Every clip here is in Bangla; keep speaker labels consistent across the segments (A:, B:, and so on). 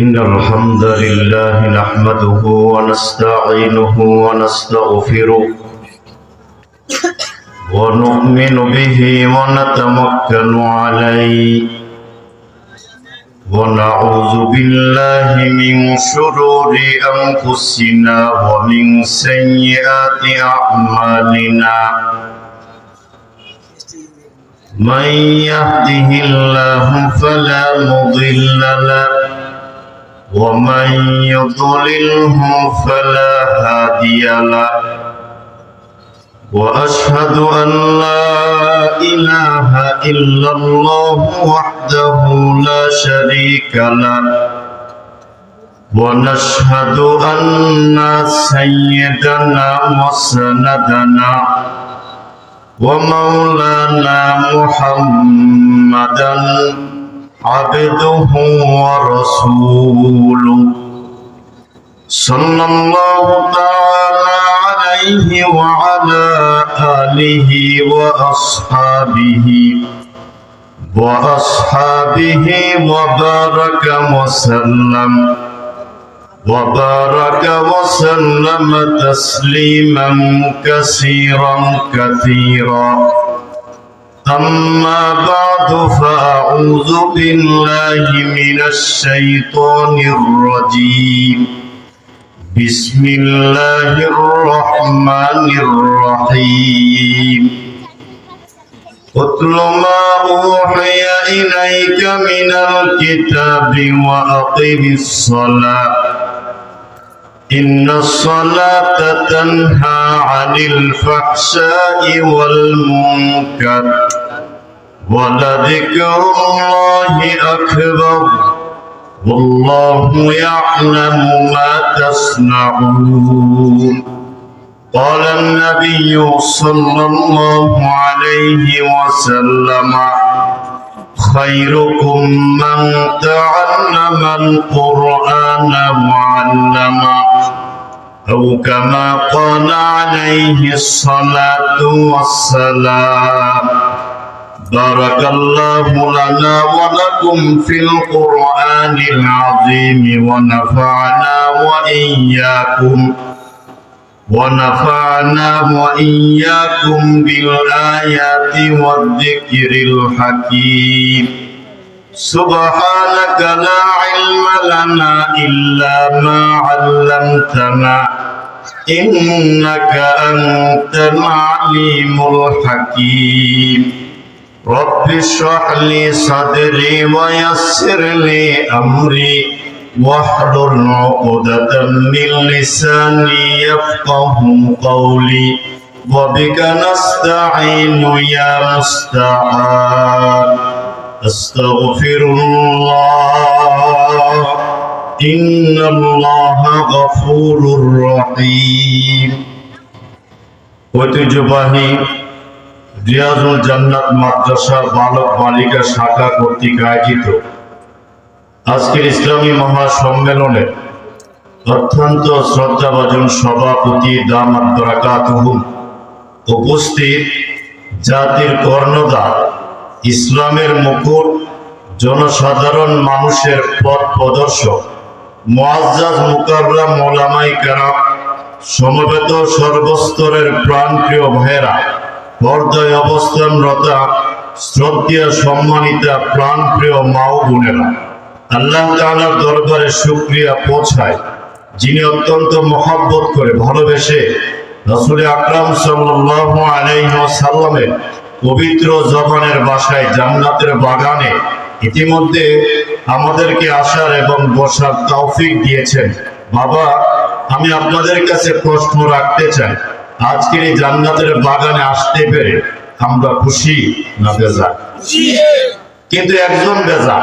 A: إن الحمد لله نحمده ونستعينه ونستغفره ونؤمن به ونتمكن عليه ونعوذ بالله من شرور أنفسنا ومن سيئات أعمالنا. من يهده الله فلا مضل له ومن يضلله فلا هادي له واشهد ان لا اله الا الله وحده لا شريك له ونشهد ان سيدنا وسندنا ومولانا محمدا عبده ورسوله. صلى الله تعالى عليه وعلى آله وأصحابه وأصحابه وبارك وسلم. وبارك وسلم تسليما كثيرا كثيرا. أما بعد فأعوذ بالله من الشيطان الرجيم. بسم الله الرحمن الرحيم. اتل ما أوحي إليك من الكتاب وأقم الصلاة. إن الصلاة تنهى عن الفحشاء والمنكر ولذكر الله أكبر والله يعلم ما تصنعون قال النبي صلى الله عليه وسلم خيركم من تعلم القرآن وعلمه أو كما قال عليه الصلاة والسلام. بارك الله لنا ولكم في القرآن العظيم ونفعنا وإياكم. ونفعنا وإياكم بالآيات والذكر الحكيم سبحانك لا علم لنا إلا ما علمتنا إنك أنت العليم الحكيم رب اشرح لي صدري ويسر لي أمري واحلل عقدة من لساني يفقه قولي وبك نستعين يا مستعان أستغفر الله إن الله غفور رحيم ঐতিহ্যবাহী রিয়াজুল জান্নাত মাদ্রাসা বালক বালিকা শাখা কর্তৃক আয়োজিত আজকের ইসলামী মহাসম্মেলনে অত্যন্ত শ্রদ্ধাভাজন সভাপতি দামাত বরাকাতুহুম উপস্থিত জাতির কর্ণদা ইসলামের মুকুট, জনসাধারণ মানুষের পথ প্রদর্শক, মুআজ্জাজ মুকাররাম মোলামাই কারাম, সমবেত সর্বস্তরের প্রাণপ্রিয় ভাইয়েরা, পর্দায় অবস্থানরতা শ্রদ্ধা সম্মানিতা প্রাণপ্রিয় মাও বোনেরা। আল্লাহ তাআলার দরবারে শুকরিয়া পৌঁছায় যিনি অত্যন্ত মহাব্বত করে ভালোবেসে রসুল আকরাম সাল্লাল্লাহু আলাইহি ওয়াসাল্লামের পবিত্র জবানের বাসায় জান্নাতের বাগানে ইতিমধ্যে আমাদেরকে আসার এবং বসার তৌফিক দিয়েছেন। বাবা আমি আপনাদের কাছে প্রশ্ন রাখতে চাই আজকের এই জান্নাতের বাগানে আসতে পেরে আমরা খুশি না বেজার? কিন্তু একজন বেজার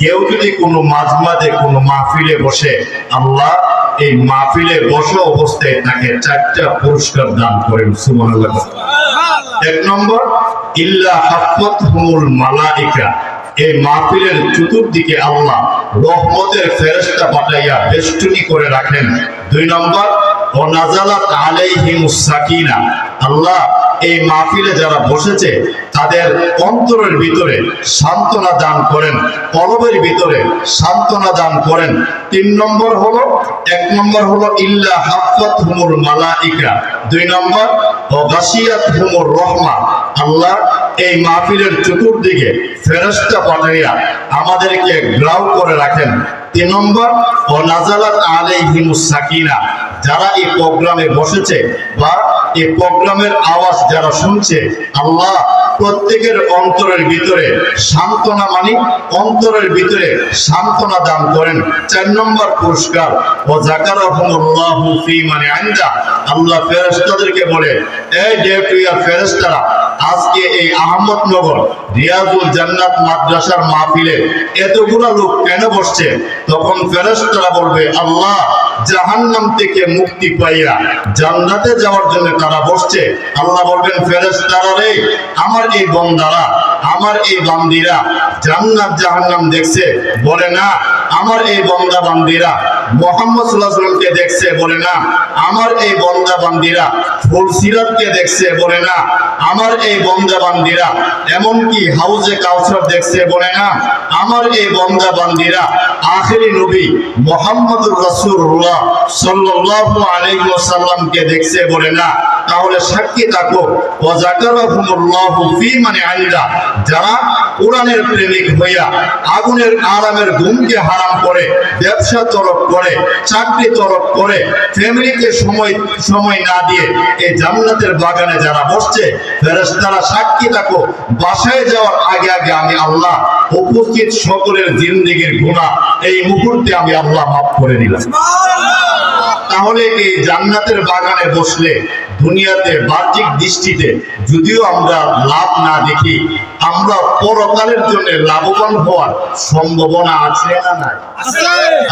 A: কেউ যদি কোনো মাঝমাঝে কোনো মাহফিলে বসে আল্লাহ এই মাহফিলে বসা অবস্থায় তাকে চারটা পুরস্কার দান করেন সুবহানাল্লাহ। এক নম্বর ইল্লা হাফত হুমুল মালাইকা। এই মাহফিলের চতুর্দিকে আল্লাহ রহমতের ফেরেশতা পাঠাইয়া বেষ্টনী করে রাখেন। দুই নম্বর ও নাজালাত আলাইহিমুস সাকিনা। আল্লাহ এই মাহফিলে যারা বসেছে, তাদের অন্তরের ভিতরে সান্ত্বনা দান করেন, কলবের ভিতরে সান্ত্বনা দান করেন। তিন নম্বর হলো, এক নম্বর হলো, ইল্লা হাফাত হুমুর মালা মালাইকা। দুই নম্বর, ও গাসিয়াত হুমুর রহমা। আল্লাহ এই মাহফিলের চতুর্দিকে ফেরস্তা পাঠাইয়া আমাদেরকে গ্রাউ করে রাখেন। তিন নম্বর, ও নাজালাত আলাইহিমুস সাকিনা। যারা এই প্রোগ্রামে বসেছে বা এই প্রোগ্রামের আওয়াজ যারা শুনছে, আল্লাহ প্রত্যেকের অন্তরের ভিতরে সান্ত্বনা মানি, অন্তরের ভিতরে সান্ত্বনা দান করেন। চার নম্বর পুরস্কার ও জাকারাহুমুল্লাহু ফি মানে আইন্দা আল্লাহ ফেরেশতাদেরকে বলে, এই ডে টু ফেরেশতারা, আজকে এই আহমদনগর রিয়াজুল জান্নাত মাদ্রাসার মাহফিলে এতগুলো লোক কেন বসছে? তখন ফেরেশতারা বলবে, আল্লাহ জাহান্নাম থেকে মুক্তি পাইয়া জান্নাতে যাওয়ার জন্য তারা বসছে। আল্লাহ বলবেন ফেরেস্তারা রে, আমার এই বন্দারা, আমার এই বান্দিরা জান্নাত জাহান্নাম দেখছে, বলে না, আমার এই বন্দা বান্দিরা মোহাম্মদ দেখছে, বলে না, আমার এই বন্দা বান্দিরা ফুলসিরাতকে দেখছে, বলে না আমার এই বন্দা বান্দিরা এমনকি হাউজে কাউসার দেখছে বলে না, আমার এই বন্দা বান্দিরা আখেরি নবী মোহাম্মদুর রাসূলুল্লাহ সাল্লাল্লাহু আলাইহি ওয়াসাল্লামকে দেখছে বলে না, তাহলে সাক্ষী থাকো ও যাকারাহুমুল্লাহু ফি মানে আল্লাহ যারা কোরআনের প্রেমিক হইয়া আগুনের আরামের ঘুমকে হারাম করে ব্যবসা তরফ করে চাকরি তরফ করে ফ্যামিলিকে সময় সময় না দিয়ে এই জান্নাতের বাগানে যারা বসছে ফেরেশতারা সাক্ষী থাকো বাসায় যাওয়ার আগে আগে আমি আল্লাহ উপস্থিত সকলের জিন্দিগির গুনাহ এই মুহূর্তে আমি আল্লাহ মাফ করে দিলাম। তাহলে এই জান্নাতের বাগানে বসলে দুনিয়াতে বাহ্যিক দৃষ্টিতে যদিও আমরা লাভ না দেখি আমরা পরকালের জন্য লাভবান হওয়ার সম্ভাবনা আছে না নাই?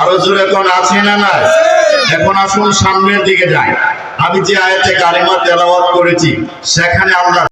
A: আরও জোরে এখন আছে না নাই? এখন আসুন সামনের দিকে যাই। আমি যে আয়াতে কারিমা তেলাওয়াত করেছি সেখানে আমরা